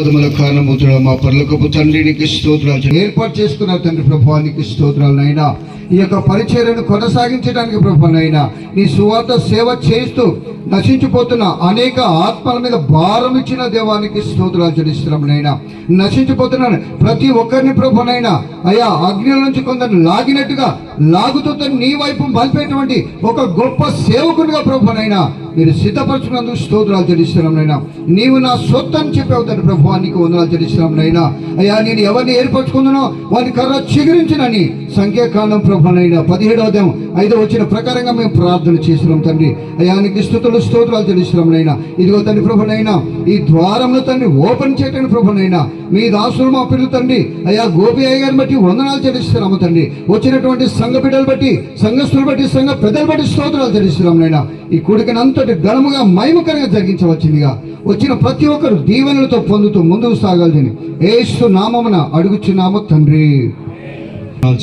స్తోత్రముల కారణముతుడ మా పర్లకపు తండ్రికి స్తోత్రాలు ఏర్పాటు చేసుకున్న తండ్రి ప్రభావానికి స్తోత్రాలనైనా ఈ యొక్క పరిచర్యను కొనసాగించడానికి ప్రభానైనా నీ సువార్త సేవ చేస్తూ నశించిపోతున్న అనేక ఆత్మల మీద భారం ఇచ్చిన దేవానికి స్తోత్రాలు చెల్లిస్తున్నాంనైనా నశించిపోతున్న ప్రతి ఒక్కరిని ప్రభునైనా అయా అగ్ని నుంచి కొందరిని లాగినట్టుగా లాగుతూ నీ వైపు మలిపేటువంటి ఒక గొప్ప సేవకునిగా ప్రభునైనా మీరు సిద్ధపరచుకున్నందుకు స్తోత్రాలు చెల్లిస్తున్నాం నైనా నీవు నా సొత్తు అని చెప్పావు తండ్రి ప్రభు నీకు వందనాలు చెల్లిస్తున్నాం నైనా అయ్యా నేను ఎవరిని ఏర్పరచుకుందునో వారిని కర్ర చిగురించినని సంఖ్యాకాండం ప్రభునైనా పదిహేడవ అధ్యాయం ఐదో వచ్చిన ప్రకారంగా మేము ప్రార్థన చేస్తున్నాం తండ్రి. అయ్యా నీకు స్థుతులు స్తోత్రాలు చెల్లిస్తున్నాం నైనా ఇదిగో తండ్రి ప్రభునైనా ఈ ద్వారంలో తండ్రి ఓపెన్ చేయటం ప్రభునైనా మీ దాసులు మా పిల్లలు తండ్రి. అయ్యా గోపి అయ్య గారిని బట్టి వందనాలు చెల్లిస్తున్నాము తండ్రి. వచ్చినటువంటి సంఘ బిడ్డలు బట్టి సంఘస్థులు బట్టి సంఘ పెద్దలు బట్టి స్తోత్రాలు చెల్లిస్తున్నాం నైనా ఈ కొడుకునంత అంతటి ఘనముగా మహిమకరంగా జరిగించవచ్చిందిగా వచ్చిన ప్రతి ఒక్కరు దీవెనలతో పొందుతూ ముందుకు సాగాలని ఏసు నామమున అడుగుచున్నాము తండ్రి.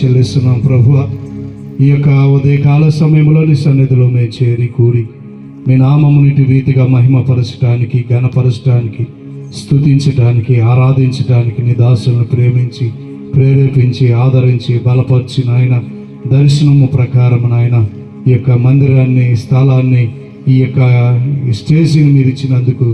చెల్లిస్తున్నాం ప్రభు. ఈ యొక్క ఉదయకాల సమయంలో నీ సన్నిధిలో మేము చేరి కూడి మీ నామమునిటి రీతిగా మహిమపరచడానికి ఘనపరచడానికి స్తుతించడానికి ఆరాధించడానికి నీ దాసులను ప్రేమించి ప్రేరేపించి ఆదరించి బలపరిచిన ఆయన దర్శనము ప్రకారం నాయన ఈ యొక్క మందిరాన్ని స్థలాన్ని ఈ యొక్క స్టేజ్ని మీరు ఇచ్చినందుకు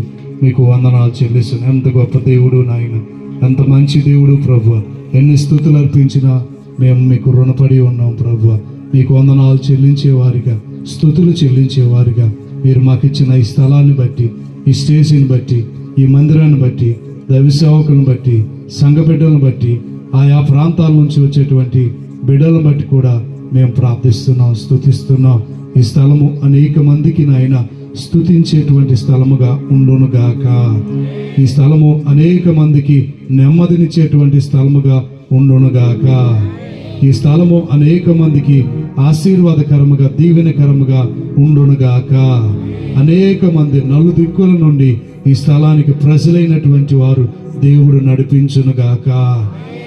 మీకు వందనాలు చెల్లిస్తాను ఎంత గొప్ప దేవుడు నాయన ఎంత మంచి దేవుడు ప్రభు ఎన్ని స్థుతులు అర్పించినా మేము మీకు రుణపడి ఉన్నాం ప్రభు మీకు వందనాలు చెల్లించేవారిగా స్థుతులు చెల్లించేవారిగా మీరు మాకు ఇచ్చిన ఈ స్థలాన్ని బట్టి ఈ స్టేజీని బట్టి ఈ మందిరాన్ని బట్టి దైవ సేవకులను బట్టి సంఘ బిడ్డలను బట్టి ఆయా ప్రాంతాల నుంచి వచ్చేటువంటి బిడ్డలను బట్టి కూడా మేము ప్రార్థిస్తున్నాం స్థుతిస్తున్నాం. ఈ స్థలము అనేక మందికి నాయన స్థుతించేటువంటి స్థలముగా ఉండునుగాక ఈ స్థలము అనేక మందికి నెమ్మదినిచ్చేటువంటి స్థలముగా ఉండునుగాక ఈ స్థలము అనేక మందికి ఆశీర్వాదకరముగా దీవెనకరముగా ఉండునుగాక అనేక మంది నలుదిక్కుల నుండి ఈ స్థలానికి ప్రజలైనటువంటి వారు దేవుడు నడిపించునుగాక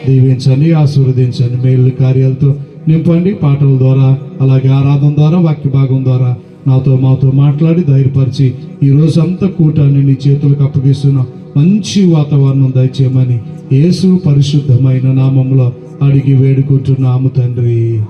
దీవించని ఆశీర్వదించని మేలు కార్యాలతో నింపండి పాటల ద్వారా అలాగే ఆరాధన ద్వారా వాక్య భాగం ద్వారా నాతో మాతో మాట్లాడి ధైర్యపరిచి ఈ రోజంతా అంతా కూటాన్ని నీ చేతులకు అప్పగిస్తున్న మంచి వాతావరణం దయచేయమని యేసు పరిశుద్ధమైన నామంలో అడిగి వేడుకుంటున్నాము తండ్రి.